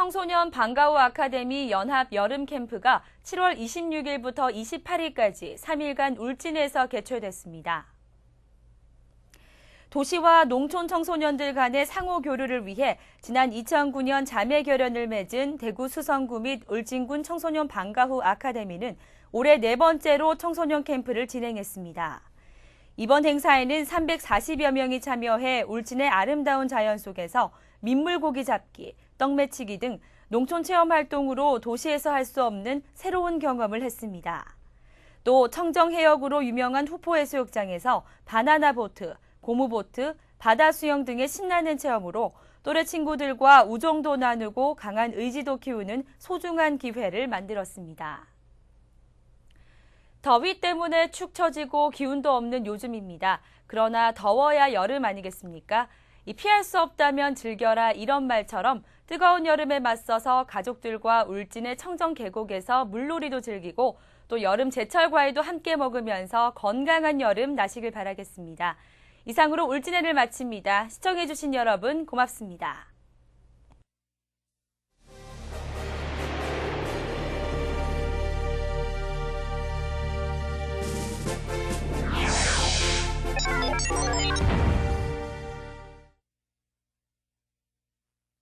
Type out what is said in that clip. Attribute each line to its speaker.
Speaker 1: 청소년 방과후 아카데미 연합 여름 캠프가 7월 26일부터 28일까지 3일간 울진에서 개최됐습니다. 도시와 농촌 청소년들 간의 상호 교류를 위해 지난 2009년 자매 결연을 맺은 대구 수성구 및 울진군 청소년 방과후 아카데미는 올해 네 번째로 청소년 캠프를 진행했습니다. 이번 행사에는 340여 명이 참여해 울진의 아름다운 자연 속에서 민물고기 잡기, 떡 매치기 등 농촌 체험 활동으로 도시에서 할 수 없는 새로운 경험을 했습니다. 또 청정 해역으로 유명한 후포 해수욕장에서 바나나 보트, 고무 보트, 바다 수영 등의 신나는 체험으로 또래 친구들과 우정도 나누고 강한 의지도 키우는 소중한 기회를 만들었습니다. 더위 때문에 축 처지고 기운도 없는 요즘입니다. 그러나 더워야 여름 아니겠습니까? 이 피할 수 없다면 즐겨라 이런 말처럼 뜨거운 여름에 맞서서 가족들과 울진의 청정 계곡에서 물놀이도 즐기고 또 여름 제철 과일도 함께 먹으면서 건강한 여름 나시길 바라겠습니다. 이상으로 울진해를 마칩니다. 시청해주신 여러분 고맙습니다.